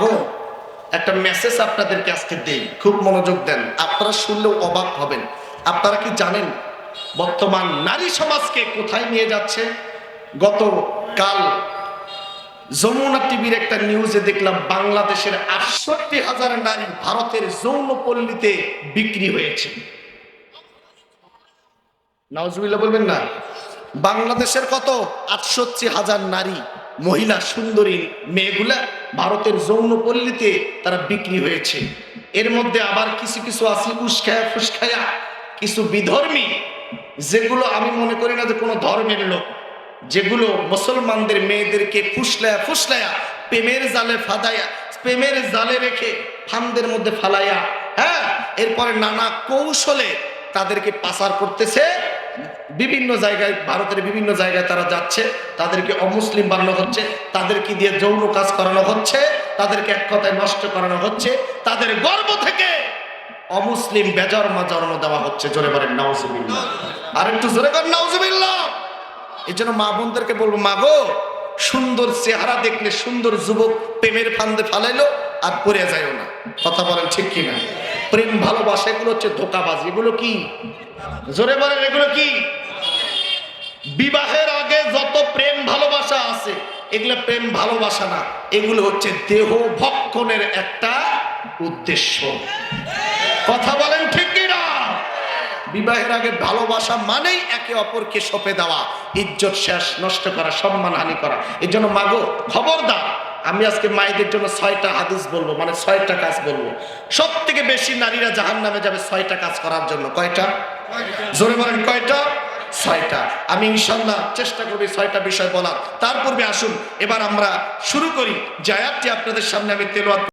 মাগো একটা মেসেজ আপনাদেরকে আজকে দেই। খুব মনোযোগ দেন। আপনারা শুনলেও অবাক হবেন। আপনারা কি জানেন, বর্তমান নারী সমাজকে কোথায় নিয়ে যাচ্ছে? গত কাল যমুনা টিভির একটা নিউজে দেখলাম, বাংলাদেশের আটষট্টি হাজার নারী ভারতের যৌনপল্লীতে বিক্রি হয়েছে। নাওজুবিল্লাহ বলবেন না? বাংলাদেশের কত? আটষট্টি হাজার নারী, মহিলা, সুন্দরী, মেয়েগুলা ভারতের যৌনপল্লীতে তারা বিক্রি হয়েছে। এর মধ্যে আবার কিছু কিছু আছে, উস্কায়া ফুসকায়া, কিছু বিধর্মী, যেগুলো আমি মনে করি না যে কোনো ধর্মের লোক, যেগুলো মুসলমানদের মেয়েদেরকে ফুসলায়া ফুসলায়া, প্রেমের জালে ফাদায়া, প্রেমের জালে রেখে ফান্দের মধ্যে ফালাইয়া হ্যাঁ? এরপরে নানা কৌশলে তাদেরকে পাচার করতেছে। বিভিন্ন জায়গায়, ভারতের বিভিন্ন জায়গায় তারা যাচ্ছে, তাদেরকে অমুসলিম বানানো হচ্ছে, তাদেরকে দিয়ে যৌন কাজ করানো হচ্ছে, তাদেরকে এক কথায় নষ্ট করানো হচ্ছে, তাদের গর্ব থেকে অমুসলিম বেজন্মা জন্ম দেওয়া হচ্ছে, জোরে বলেন, নাউজুবিল্লাহ। আর একটু জোরে কর নাউজুবিল্লাহ। এই জন্য মা বোনদেরকে বলব, মা গো, সুন্দর চেহারা দেখলে সুন্দর যুবক প্রেমের ফান্দে ফালাইলো আর পড়ে যায়ও না। কথা বলেন ঠিক কিনা? প্রেম ভালোবাসা, এগুলো হচ্ছে ধোকাবাজ। এগুলো কি? জোরে বলেন, এগুলো কি? বিবাহের আগে যত প্রেম ভালোবাসা আছে, এগুলো প্রেম ভালোবাসা না, এগুলো হচ্ছে দেহ ভক্ষণের একটা উদ্দেশ্য। কথা বলেন ঠিক কিনা? বিবাহের আগে ভালোবাসা মানেই একে অপরকে সঁপে দেওয়া, ইজ্জত শেষ, নষ্ট করা, সম্মান হানি করা। এর জন্য মাগো, খবরদার, আমি আজকে মায়েদের জন্য ছয়টা হাদিস বলব মানে ছয়টা কাজ বলব। সব থেকে বেশি নারীরা জাহান নামে যাবে ছয়টা কাজ করার জন্য। কয়টা? জোরে বলেন কয়টা? ছয়টা। আমি ইনশাল্লাহ চেষ্টা করব ছয়টা বিষয় বলার। তার পূর্বে আসুন, এবার আমরা শুরু করি। জায়াতটি আপনাদের সামনে আমি তেলোয়াত